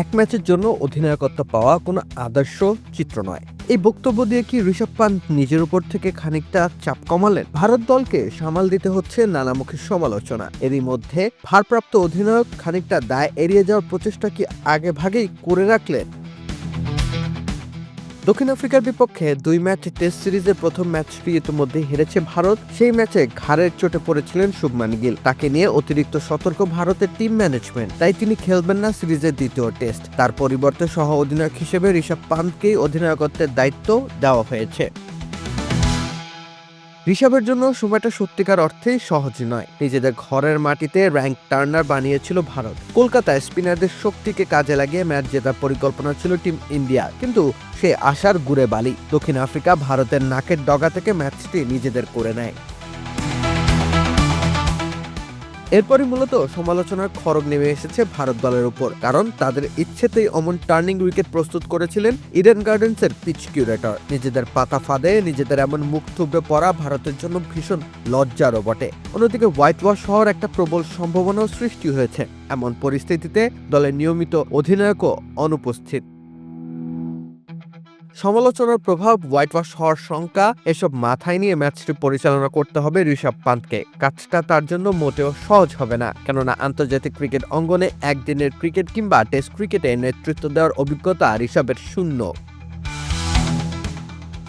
এক ম্যাচের জন্য অধিনায়কত্ব পাওয়া কোনো আদর্শ চিত্র নয়। এই বক্তব্য দিয়ে কি ঋষভ পান্ত নিজের উপর থেকে খানিকটা চাপ কমালেন? ভারত দলকে সামাল দিতে হচ্ছে নানামুখী সমালোচনা। এরই মধ্যে ভারপ্রাপ্ত অধিনায়ক খানিকটা দায় এড়িয়ে যাওয়ার প্রচেষ্টা কি আগে ভাগেই করে রাখলেন? দক্ষিণ আফ্রিকার বিপক্ষে দুই ম্যাচ টেস্ট সিরিজের প্রথম ম্যাচটি ইতিমধ্যে হেরেছে ভারত। সেই ম্যাচে ঘাড়ের চোটে পড়েছিলেন শুভমান গিল। তাকে নিয়ে অতিরিক্ত সতর্ক ভারতের টিম ম্যানেজমেন্ট। তাই তিনি খেলবেন না সিরিজের দ্বিতীয় টেস্ট। তার পরিবর্তে সহ অধিনায়ক হিসেবে ঋষভ পান্তকেই অধিনায়কত্বের দায়িত্ব দেওয়া হয়েছে। ঋষভের জন্য সময়টা সত্যিকার অর্থেই সহজ নয়। নিজেদের ঘরের মাটিতে র্যাঙ্ক টার্নার বানিয়েছিল ভারত। কলকাতায় স্পিনারদের শক্তিকে কাজে লাগিয়ে ম্যাচ জেতার পরিকল্পনা ছিল টিম ইন্ডিয়া। কিন্তু সে আশার গুড়ে বালি। দক্ষিণ আফ্রিকা ভারতের নাকের ডগা থেকে ম্যাচটি নিজেদের করে নেয়। এরপরই মূলত সমালোচনার খড়গ নেমে এসেছে ভারত দলের উপর, কারণ তাদের ইচ্ছেতেই অমন টার্নিং উইকেট প্রস্তুত করেছিলেন ইডেন গার্ডেন্সের পিচ কিউরেটর। নিজেদের পাতা ফাঁদে, নিজেদের এমন মুখ থুবড়ে পড়া ভারতের জন্য ভীষণ লজ্জারও বটে। অন্যদিকে হোয়াইট ওয়াশ হওয়ার একটা প্রবল সম্ভাবনাও সৃষ্টি হয়েছে। এমন পরিস্থিতিতে দলের নিয়মিত অধিনায়কও অনুপস্থিত। সমালোচনার প্রভাব হোয়াইট ওয়াশ হওয়ার শঙ্কা, এসব মাথায় নিয়ে ম্যাচটি পরিচালনা করতে হবে ঋষভ পান্তকে কাজটা তার জন্য মোটেও সহজ হবে না, কেননা আন্তর্জাতিক ক্রিকেট অঙ্গনে একদিনের ক্রিকেট কিংবা টেস্ট ক্রিকেটে নেতৃত্ব দেওয়ার অভিজ্ঞতা ঋষভের শূন্য।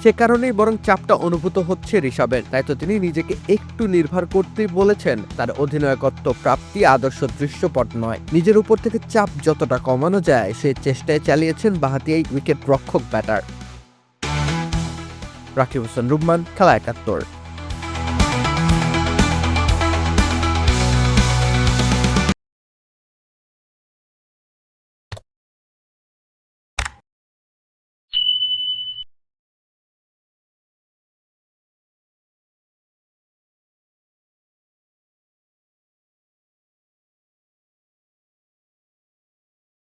সে কারণেই বরং চাপটা অনুভূত হচ্ছে ঋষভের। তাই তো তিনি নিজেকে একটু নির্ভর করতে বলেছেন, তার অধিনায়কত্ব প্রাপ্তি আদর্শ দৃশ্যপট নয়। নিজের উপর থেকে চাপ যতটা কমানো যায়, সে চেষ্টায় চালিয়েছেন বাহাতি এই উইকেট রক্ষক ব্যাটার। রাকিব হোসেন রুম্মান খেলা একাত্তর।